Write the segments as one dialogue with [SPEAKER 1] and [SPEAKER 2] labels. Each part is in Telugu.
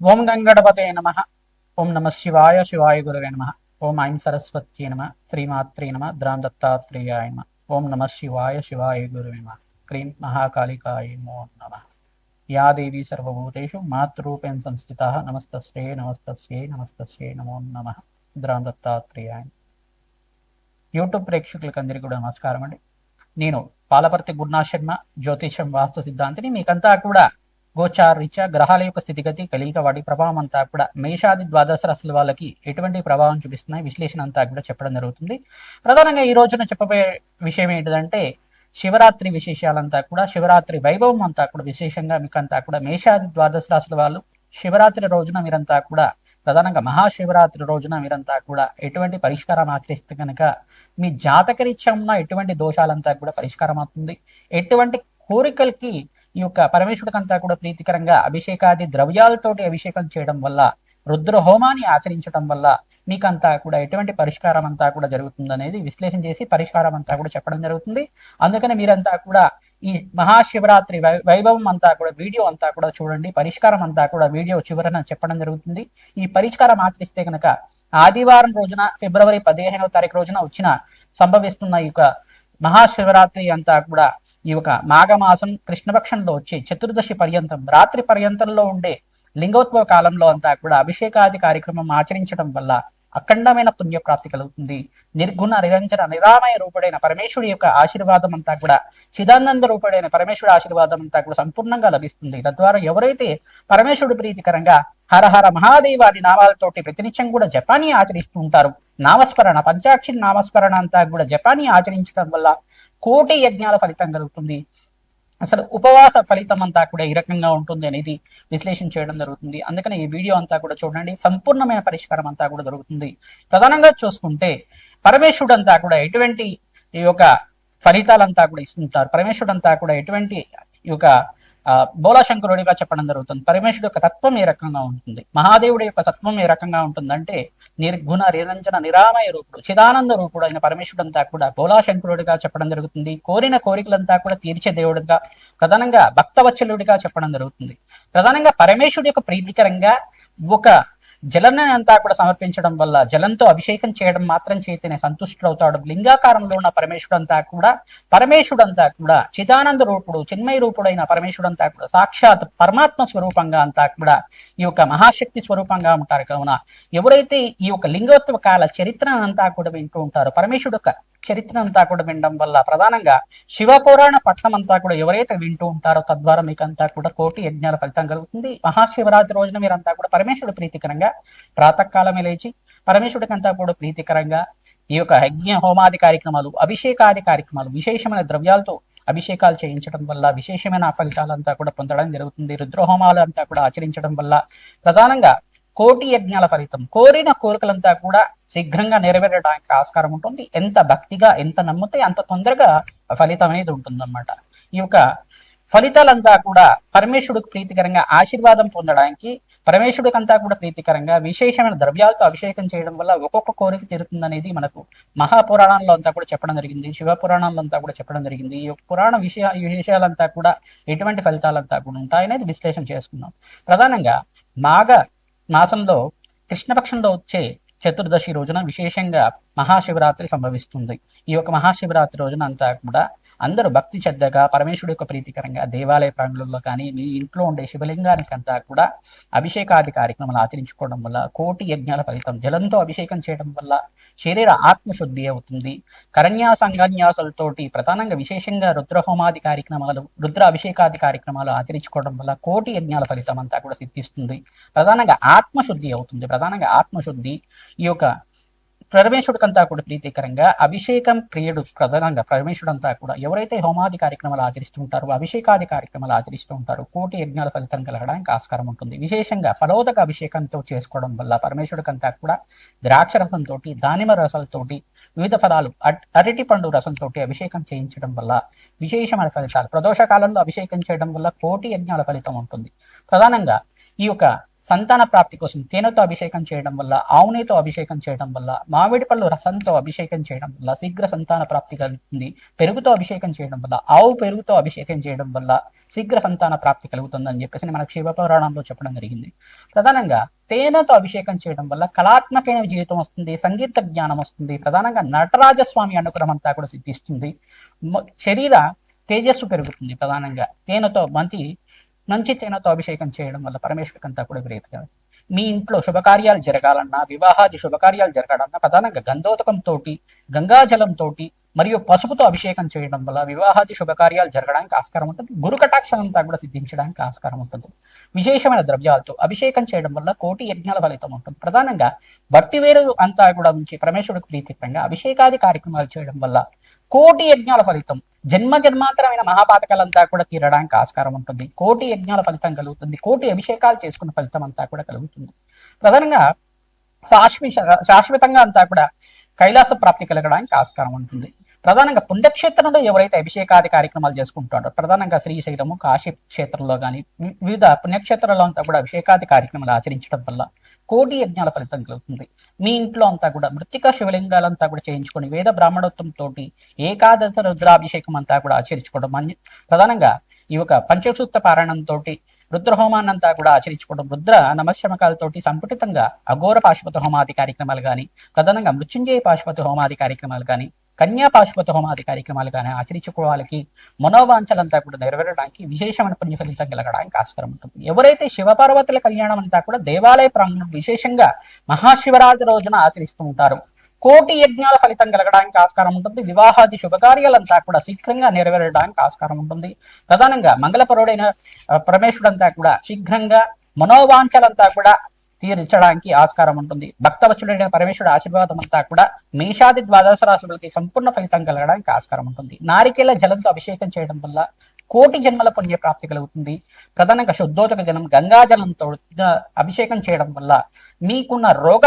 [SPEAKER 1] ఓం గంగణపతే నమ. ఓం నమ శివాయ శివాయ గురవే నమ. ఓం ఐం సరస్వత్యే నమ. శ్రీమాత్రే నమ. ద్రాం దత్తాత్రేయాయ నమ. ఓం నమ శివాయ శివాయ గురవే నమ. క్రీం మహాకాళికాయ నమో నమ. యా దేవి సర్వభూతేషు మాతృరూపేణ సంస్థిత. నమస్తస్యే నమస్తస్యే నమస్తస్యే నమో నమ. ద్రాం దత్తాత్రేయాయ యూట్యూబ్ ప్రేక్షకులకు అందరికీ కూడా నమస్కారం అండి. నేను పాలపర్తి గురునాథ్ శర్మ జ్యోతిషం వాస్తు సిద్ధాంతిని మీకంతా కూడా గోచార్ రీత్యా గ్రహాల యొక్క స్థితిగతి కలిగిక వాటి ప్రభావం అంతా కూడా మేషాది ద్వాదశ రాశుల వాళ్ళకి ఎటువంటి ప్రభావం చూపిస్తున్నాయి? విశ్లేషణ అంతా కూడా చెప్పడం జరుగుతుంది. ప్రధానంగా ఈ రోజున చెప్పబోయే విషయం ఏంటిదంటే శివరాత్రి విశేషాలంతా కూడా శివరాత్రి వైభవం అంతా కూడా విశేషంగా మీకంతా కూడా మేషాది ద్వాదశ రాశుల వాళ్ళు శివరాత్రి రోజున మీరంతా కూడా ప్రధానంగా మహాశివరాత్రి రోజున మీరంతా కూడా ఎటువంటి పరిష్కారం ఆచరిస్తే కనుక మీ జాతకరీత్యా ఉన్న ఎటువంటి దోషాలంతా కూడా పరిష్కారం అవుతుంది ఎటువంటి కోరికలకి ఈ యొక్క పరమేశ్వరుడికంతా కూడా ప్రీతికరంగా అభిషేకాది ద్రవ్యాలతోటి అభిషేకం చేయడం వల్ల రుద్ర హోమాన్ని ఆచరించడం వల్ల మీకంతా కూడా ఎటువంటి పరిష్కారం అంతా కూడా జరుగుతుంది అనేది విశ్లేషణ చేసి పరిష్కారం అంతా కూడా చెప్పడం జరుగుతుంది. అందుకని మీరంతా కూడా ఈ మహాశివరాత్రి వై- వైభవం అంతా కూడా వీడియో అంతా కూడా చూడండి. పరిష్కారం అంతా కూడా వీడియో చివరన చెప్పడం జరుగుతుంది. ఈ పరిష్కారం ఆచరిస్తే కనుక ఆదివారం రోజున ఫిబ్రవరి పదిహేనవ తారీఖు రోజున వచ్చిన సంభవిస్తున్న ఈ యొక్క మహాశివరాత్రి అంతా కూడా ఈ యొక్క మాఘమాసం కృష్ణపక్షంలో వచ్చే చతుర్దశి పర్యంతం రాత్రి పర్యంతంలో ఉండే లింగోద్భవ కాలంలో అంతా కూడా అభిషేకాది కార్యక్రమం ఆచరించడం వల్ల అఖండమైన పుణ్యప్రాప్తి కలుగుతుంది. నిర్గుణ నిరంజన నిరామయ రూపుడైన పరమేశ్వరుడి యొక్క ఆశీర్వాదం అంతా కూడా చిదానంద రూపుడైన పరమేశ్వరుడి ఆశీర్వాదం అంతా కూడా సంపూర్ణంగా లభిస్తుంది. తద్వారా ఎవరైతే పరమేశ్వరుడు ప్రీతికరంగా హర హర మహాదేవాని నామాలతోటి ప్రతినిత్యం కూడా జపానీ ఆచరిస్తూ ఉంటారు నామస్మరణ పంచాక్షి నామస్మరణ అంతా కూడా జపానీ ఆచరించడం వల్ల కోటి యజ్ఞాల ఫలితం కలుగుతుంది. అసలు ఉపవాస ఫలితం అంతా కూడా ఈ రకంగా ఉంటుంది అనేది విశ్లేషణ చేయడం జరుగుతుంది. అందుకని ఈ వీడియో అంతా కూడా చూడండి. సంపూర్ణమైన పరిష్కారం అంతా కూడా దొరుకుతుంది. ప్రధానంగా చూసుకుంటే పరమేశ్వరుడు అంతా కూడా ఎటువంటి ఈ యొక్క ఫలితాలంతా కూడా ఇస్తుంటారు. పరమేశ్వరుడు అంతా కూడా ఎటువంటి ఈ యొక్క బోలాశంకరుడిగా చెప్పడం జరుగుతుంది. పరమేశ్వరుడు యొక్క తత్వం ఏ రకంగా ఉంటుంది? మహాదేవుడి యొక్క తత్వం ఏ రకంగా ఉంటుందంటే నిర్గుణ నిరంజన నిరామయ రూపుడు చిదానంద రూపుడు అయిన పరమేశ్వరుడు అంతా కూడా బోలాశంకరుడిగా చెప్పడం జరుగుతుంది. కోరిన కోరికలంతా కూడా తీర్చే దేవుడిగా ప్రధానంగా భక్తవత్సలుడిగా చెప్పడం జరుగుతుంది. ప్రధానంగా పరమేశ్వరుడు యొక్క ప్రీతికరంగా ఒక జలాన్ని అంతా కూడా సమర్పించడం వల్ల జలంతో అభిషేకం చేయడం మాత్రం చేతనే సంతుష్టుడవుతాడు. లింగాకారంలో ఉన్న పరమేశ్వరుడు అంతా కూడా పరమేశ్వరుడు అంతా కూడా చిదానంద రూపుడు చిన్మయ రూపుడైన పరమేశ్వరుడు అంతా కూడా సాక్షాత్ పరమాత్మ స్వరూపంగా అంతా కూడా ఈ యొక్క మహాశక్తి స్వరూపంగా ఉంటారు. కావున ఎవరైతే ఈ యొక్క లింగోత్వ కాల చరిత్ర అంతా కూడా వింటూ ఉంటారో పరమేశ్వరుడు యొక్క చరిత్ర అంతా కూడా వినడం వల్ల ప్రధానంగా శివపురాణ పట్నం అంతా కూడా ఎవరైతే వింటూ ఉంటారో తద్వారా మీకు అంతా కూడా కోటి యజ్ఞాల ఫలితం కలుగుతుంది. మహాశివరాత్రి రోజున మీరంతా కూడా పరమేశ్వరుడు ప్రీతికరంగా ప్రాతకాలమే లేచి పరమేశ్వరుడికంతా కూడా ప్రీతికరంగా ఈ యొక్క యజ్ఞ హోమాది కార్యక్రమాలు అభిషేకాది కార్యక్రమాలు విశేషమైన ద్రవ్యాలతో అభిషేకాలు చేయించడం వల్ల విశేషమైన ఫలితాలంతా కూడా పొందడం జరుగుతుంది. రుద్రహోమాలు అంతా కూడా ఆచరించడం వల్ల ప్రధానంగా కోటి యజ్ఞాల ఫలితం కోరిన కోరికలంతా కూడా శీఘ్రంగా నెరవేరడానికి ఆస్కారం ఉంటుంది. ఎంత భక్తిగా ఎంత నమ్మితే అంత తొందరగా ఫలితం అనేది ఉంటుందన్నమాట. ఈ యొక్క ఫలితాలంతా కూడా పరమేశ్వరుడికి ప్రీతికరంగా ఆశీర్వాదం పొందడానికి పరమేశ్వరుడికి అంతా కూడా ప్రీతికరంగా విశేషమైన ద్రవ్యాలతో అభిషేకం చేయడం వల్ల ఒక్కొక్క కోరిక తీరుతుందనేది మనకు మహాపురాణాల్లో అంతా కూడా చెప్పడం జరిగింది. శివ అంతా కూడా చెప్పడం జరిగింది. ఈ పురాణ విషయ విశేషాలంతా విషయాలంతా కూడా ఎటువంటి ఫలితాలంతా కూడా ఉంటాయనేది విశ్లేషణ చేసుకున్నాం. ప్రధానంగా మాఘ మాసంలో కృష్ణపక్షంలో వచ్చే చతుర్దశి రోజున విశేషంగా మహాశివరాత్రి సంభవిస్తుంది. ఈ యొక్క మహాశివరాత్రి రోజున అంతా కూడా అందరూ భక్తి శ్రద్ధగా పరమేశ్వరుడు యొక్క ప్రీతికరంగా దేవాలయ ప్రాంగణంలో కానీ మీ ఇంట్లో ఉండే శివలింగానికి అంతా కూడా అభిషేకాది కార్యక్రమాలు ఆచరించుకోవడం వల్ల కోటి యజ్ఞాల ఫలితం జలంతో అభిషేకం చేయడం వల్ల శరీర ఆత్మశుద్ధి అవుతుంది. కరణ్యాసంగన్యాసాలతోటి ప్రధానంగా విశేషంగా రుద్రహోమాది కార్యక్రమాలు రుద్ర అభిషేకాది కార్యక్రమాలు ఆచరించుకోవడం వల్ల కోటి యజ్ఞాల ఫలితం అంతా కూడా సిద్ధిస్తుంది. ప్రధానంగా ఆత్మశుద్ధి అవుతుంది. ప్రధానంగా ఆత్మశుద్ధి ఈ యొక్క పరమేశ్వరుడికంతా కూడా ప్రీతికరంగా అభిషేకం క్రియడు ప్రధానంగా పరమేశ్వరుడు అంతా కూడా ఎవరైతే హోమాది కార్యక్రమాలు ఆచరిస్తూ ఉంటారో అభిషేకాది కార్యక్రమాలు ఆచరిస్తూ ఉంటారో కోటి యజ్ఞాల ఫలితం కలగడానికి ఆస్కారం ఉంటుంది. విశేషంగా ఫలోదక అభిషేకంతో చేసుకోవడం వల్ల పరమేశ్వరుడికంతా కూడా ద్రాక్ష రసంతో దానిమ రసాలతోటి వివిధ ఫలాలు అరటి పండు రసంతో అభిషేకం చేయించడం వల్ల విశేషమైన ఫలితాలు ప్రదోష కాలంలో అభిషేకం చేయడం వల్ల కోటి యజ్ఞాల ఫలితం ఉంటుంది. ప్రధానంగా ఈ యొక్క సంతాన ప్రాప్తి కోసం తేనెతో అభిషేకం చేయడం వల్ల ఆవునేతో అభిషేకం చేయడం వల్ల మామిడి పళ్ళు రసంతో అభిషేకం చేయడం వల్ల శీఘ్ర సంతాన ప్రాప్తి కలుగుతుంది. పెరుగుతో అభిషేకం చేయడం వల్ల ఆవు పెరుగుతో అభిషేకం చేయడం వల్ల శీఘ్ర సంతాన ప్రాప్తి కలుగుతుందని చెప్పేసి మనకు శివపురాణంలో చెప్పడం జరిగింది. ప్రధానంగా తేనెతో అభిషేకం చేయడం వల్ల కళాత్మకమైన జీవితం వస్తుంది సంగీత జ్ఞానం వస్తుంది. ప్రధానంగా నటరాజస్వామి అనుగ్రహం అంతా కూడా సిద్ధిస్తుంది. శరీర తేజస్సు పెరుగుతుంది ప్రధానంగా. తేనెతో మంచి మంచి తేనెతో అభిషేకం చేయడం వల్ల పరమేశ్వరికంతా కూడా ప్రీతిగా మీ ఇంట్లో శుభకార్యాలు జరగాలన్నా వివాహాది శుభకార్యాలు జరగాలన్నా ప్రధానంగా గంధోదకంతో తోటి మరియు పసుపుతో అభిషేకం చేయడం వల్ల వివాహాది శుభకార్యాలు జరగడానికి ఆస్కారం ఉంటుంది. గురు కటాక్షం అంతా కూడా సిద్ధించడానికి ఆస్కారం ఉంటుంది. విశేషమైన ద్రవ్యాలతో అభిషేకం చేయడం వల్ల కోటి యజ్ఞాల ఫలితం ఉంటుంది. ప్రధానంగా భక్తి వేరు అంతా కూడా ఉంచి పరమేశ్వరుడికి ప్రీతికరంగా అభిషేకాది కార్యక్రమాలు చేయడం వల్ల కోటి యజ్ఞాల ఫలితం. జన్మ జన్మాంతరమైన మహాపాతకాలంతా కూడా తీరడానికి ఆస్కారం ఉంటుంది. కోటి యజ్ఞాల ఫలితం కలుగుతుంది. కోటి అభిషేకాలు చేసుకున్న ఫలితం అంతా కూడా కలుగుతుంది. ప్రధానంగా శాశ్వ శాశ్వతంగా అంతా కూడా కైలాస ప్రాప్తి కలగడానికి ఆస్కారం ఉంటుంది. ప్రధానంగా పుణ్యక్షేత్రంలో ఎవరైతే అభిషేకాది కార్యక్రమాలు చేసుకుంటారో ప్రధానంగా శ్రీశైలము కాశీ క్షేత్రంలో కానీ వివిధ పుణ్యక్షేత్రాల్లో అంతా కూడా అభిషేకాది కార్యక్రమాలు ఆచరించడం వల్ల కోటి యజ్ఞాల ఫలితం కలుగుతుంది. మీ ఇంట్లో అంతా కూడా మృతిక శివలింగాలంతా కూడా చేయించుకొని వేద బ్రాహ్మణోత్వంతో ఏకాదశ రుద్రాభిషేకం అంతా కూడా ఆచరించుకోవడం ప్రధానంగా ఈ యొక్క పంచసూక్త పారాయణంతో రుద్రహోమాన్నంతా కూడా ఆచరించుకోవడం రుద్ర నమశమకాలతోటి సంపుటితంగా అఘోర పాశుపత హోమాది కార్యక్రమాలు కానీ ప్రధానంగా మృత్యుంజయ పాశుపత హోమాది కార్యక్రమాలు కానీ కన్యాపాశుపత హోమాది కార్యక్రమాలు కానీ ఆచరించుకోవాలకి మనోవాంఛలంతా కూడా నెరవేరడానికి విశేషమైన పుణ్య ఫలితం కలగడానికి ఆస్కారం ఉంటుంది. ఎవరైతే శివపార్వతుల కళ్యాణం అంతా కూడా దేవాలయ ప్రాంగణం విశేషంగా మహాశివరాత్రి రోజున ఆచరిస్తూ ఉంటారు కోటి యజ్ఞాల ఫలితం కలగడానికి ఆస్కారం ఉంటుంది. వివాహాది శుభకార్యాలంతా కూడా శీఘ్రంగా నెరవేరడానికి ఆస్కారం ఉంటుంది. ప్రధానంగా మంగళపరుడైన పరమేశ్వరుడంతా కూడా శీఘ్రంగా మనోవాంఛలంతా కూడా తీర్చడానికి ఆస్కారం ఉంటుంది. భక్తవచ్చుడైన పరమేశ్వరుడు ఆశీర్వాదం అంతా కూడా మేషాది ద్వాదశ రాశులకి సంపూర్ణ ఫలితం కలగడానికి ఆస్కారం ఉంటుంది. నారికేల జలంతో అభిషేకం చేయడం వల్ల కోటి జన్మల పుణ్య ప్రాప్తి కలుగుతుంది. ప్రధానంగా శుద్ధోదక జలం గంగా జలంతో అభిషేకం చేయడం వల్ల మీకున్న రోగ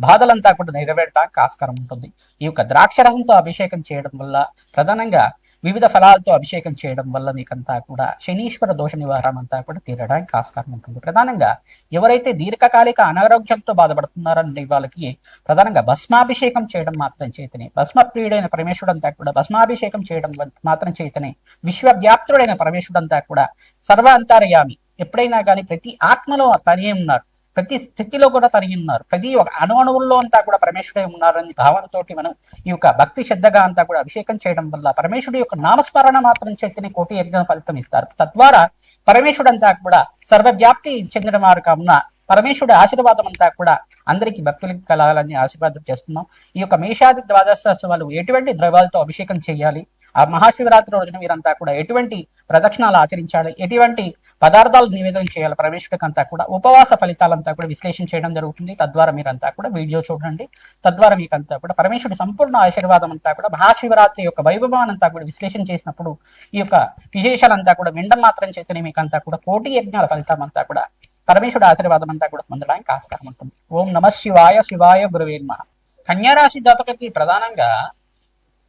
[SPEAKER 1] బాధలంతా కూడా నెరవేరడానికి ఆస్కారం ఉంటుంది. ఈ యొక్క ద్రాక్షరసంతో అభిషేకం చేయడం వల్ల ప్రధానంగా వివిధ ఫలాలతో అభిషేకం చేయడం వల్ల మీకంతా కూడా శనీశ్వర దోష నివారణ అంతా కూడా తీరడానికి ఆస్కారం ఉంటుంది. ప్రధానంగా ఎవరైతే దీర్ఘకాలిక అనారోగ్యంతో బాధపడుతున్నారని వాళ్ళకి ప్రధానంగా భస్మాభిషేకం చేయడం మాత్రం చేతనే. భస్మ ప్రియుడైన పరమేశ్వరుడు అంతా కూడా భస్మాభిషేకం చేయడం మాత్రం చేతనే. విశ్వవ్యాప్తుడైన పరమేశ్వరుడు అంతా కూడా సర్వ అంతర్యామి ఎప్పుడైనా కానీ ప్రతి ఆత్మలో తనే ఉన్నారు. ప్రతి స్థితిలో కూడా తరిగి ఉన్నారు. ప్రతి ఒక అణువుల్లో అంతా కూడా పరమేశ్వరుడే ఉన్నారని భావనతోటి మనం ఈ యొక్క భక్తి శ్రద్ధగా అంతా కూడా అభిషేకం చేయడం వల్ల పరమేశ్వరుడు యొక్క నామస్మరణ మాత్రం చేతిని కోటి యజ్ఞ ఫలితం ఇస్తారు. తద్వారా పరమేశ్వరుడు అంతా కూడా సర్వవ్యాప్తి చెందిన వారు కావున పరమేశ్వరుడు ఆశీర్వాదం అంతా కూడా అందరికీ భక్తులకి కలగాలని ఆశీర్వాదం చేస్తున్నాం. ఈ యొక్క మేషాది ద్వాదశోత్సవాలు ఎటువంటి ద్రవాలతో అభిషేకం చేయాలి? ఆ మహాశివరాత్రి రోజున మీరంతా కూడా ఎటువంటి ప్రదక్షిణాలు ఆచరించాలి? ఎటువంటి పదార్థాలు నివేదన చేయాలి? ప్రవేశకంతా కూడా ఉపవాస ఫలితాలంతా కూడా విశ్లేషణ చేయడం జరుగుతుంది. తద్వారా మీరంతా కూడా వీడియో చూడండి. తద్వారా మీకంతా కూడా పరమేశ్వరుడు సంపూర్ణ ఆశీర్వాదం అంతా కూడా మహాశివరాత్రి యొక్క వైభవానంతా కూడా విశ్లేషణ చేసినప్పుడు ఈ యొక్క విశేషాలంతా కూడా విండం మాత్రం చేతనే మీకంతా కూడా కోటి యజ్ఞాల ఫలితం అంతా కూడా పరమేశ్వరుడు ఆశీర్వాదం అంతా కూడా పొందడానికి ఆస్కారం ఉంటుంది. ఓం నమ శివాయ శివాయ గురువేర్మ కన్యారాశి జాతకులకి ప్రధానంగా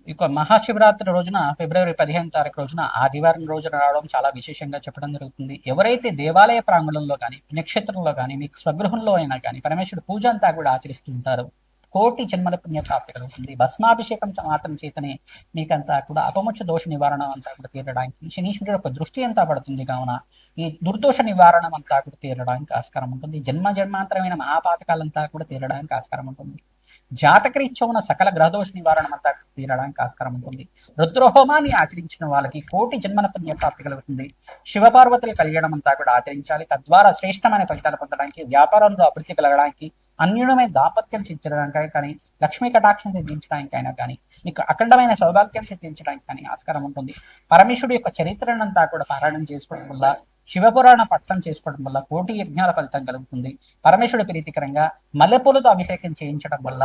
[SPEAKER 1] ఇక మహాశివరాత్రి రోజున ఫిబ్రవరి పదిహేను తారీఖు రోజున ఆదివారం రోజున రావడం చాలా విశేషంగా చెప్పడం జరుగుతుంది. ఎవరైతే దేవాలయ ప్రాంగణంలో కానీ నక్షత్రంలో కానీ మీకు స్వగృహంలో అయినా కానీ పరమేశ్వరుడు పూజ అంతా కూడా ఆచరిస్తూ ఉంటారు. కోటి జన్మల పుణ్య ప్రాప్తి కలుగుతుంది. భస్మాభిషేకం మాత్రం చేతనే మీకంతా కూడా అపముచ్చ దోష నివారణ అంతా కూడా తీరడానికి శనీశ్వరుడు యొక్క దృష్టి అంతా పడుతుంది కావున ఈ దుర్దోష నివారణ అంతా కూడా తీరడానికి ఆస్కారం ఉంటుంది. జన్మ జన్మాంతరమైన మహాపాతకాలంతా కూడా తీరడానికి ఆస్కారం ఉంటుంది. జాతకరీత్యా ఉన్న సకల గ్రహదోష నివారణ అంతా తీరడానికి ఆస్కారం ఉంటుంది. రుద్రహోమాన్ని ఆచరించిన వాళ్ళకి కోటి జన్మల పుణ్య ప్రాప్తి కలుగుతుంది. శివపార్వతులు కలిగడం అంతా కూడా ఆచరించాలి. తద్వారా శ్రేష్టమైన ఫలితాలు పొందడానికి వ్యాపారంలో అభివృద్ధి కలగడానికి అన్యుడమైన దాపత్యం సిద్ధించడానికి కానీ లక్ష్మీ కటాక్షం సిద్ధించడానికి అయినా కానీ మీకు అఖండమైన సౌభాగ్యం సిద్ధించడానికి కానీ ఆస్కారం ఉంటుంది. పరమేశ్వరుడు యొక్క చరిత్రనంతా కూడా పారాయణం చేసుకోవడం వల్ల శివపురాణ పట్టం చేసుకోవడం వల్ల కోటి యజ్ఞాల ఫలితం కలుగుతుంది. పరమేశ్వరుడు ప్రీతికరంగా మల్లెపూలతో అభిషేకం చేయించడం వల్ల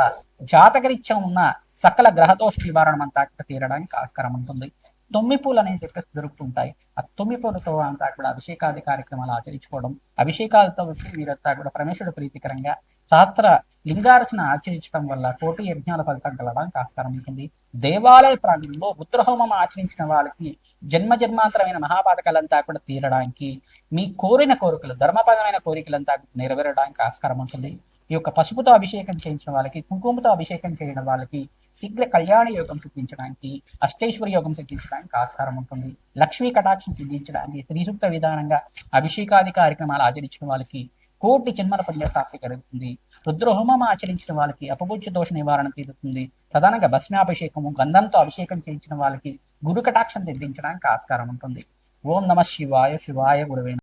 [SPEAKER 1] జాతకరీత్యం ఉన్న సకల గ్రహదోష నివారణ అంతా తీరడానికి ఆస్కారం ఉంటుంది. తొమ్మి పూలు అనేది చెప్పేసి దొరుకుతుంటాయి ఆ తొమ్మి పూలతో అంతా కూడా అభిషేకాది కార్యక్రమాలు ఆచరించుకోవడం అభిషేకాలతో వచ్చి వీరంతా కూడా పరమేశ్వరుడు ప్రీతికరంగా శాస్త్ర లింగారచన ఆచరించడం వల్ల కోటి యజ్ఞాల ఫలితం కలవడానికి ఆస్కారం ఉంటుంది. దేవాలయ ప్రాంగణంలో రుద్రహోమం ఆచరించిన వాళ్ళకి జన్మ జన్మాంతరమైన మహాపాతకాలంతా కూడా తీరడానికి మీ కోరిన కోరికలు ధర్మపరమైన కోరికలంతా నెరవేరడానికి ఆస్కారం ఉంటుంది. ఈ యొక్క పసుపుతో అభిషేకం చేయించిన వాళ్ళకి కుంకుమతో అభిషేకం చేయడం వాళ్ళకి శీఘ్ర కళ్యాణ యోగం సిద్ధించడానికి అష్టేశ్వర యోగం సిద్ధించడానికి ఆస్కారం ఉంటుంది. లక్ష్మీ కటాక్షం సిద్ధించడానికి శ్రీసూక్త విధానంగా అభిషేకాది కార్యక్రమాలు ఆచరించిన వాళ్ళకి కోటి జన్మల పుణ్యప్రాప్తి కలుగుతుంది. రుద్రహోమం ఆచరించిన వాళ్ళకి అపభుజ్య దోష నివారణ తీరుతుంది. ప్రధానంగా భస్మాభిషేకము గంధంతో అభిషేకం చేయించిన వాళ్ళకి గురు కటాక్షం సిద్ధించడానికి ఆస్కారం ఉంటుంది. ఓం నమ శివాయ శివాయ గురువే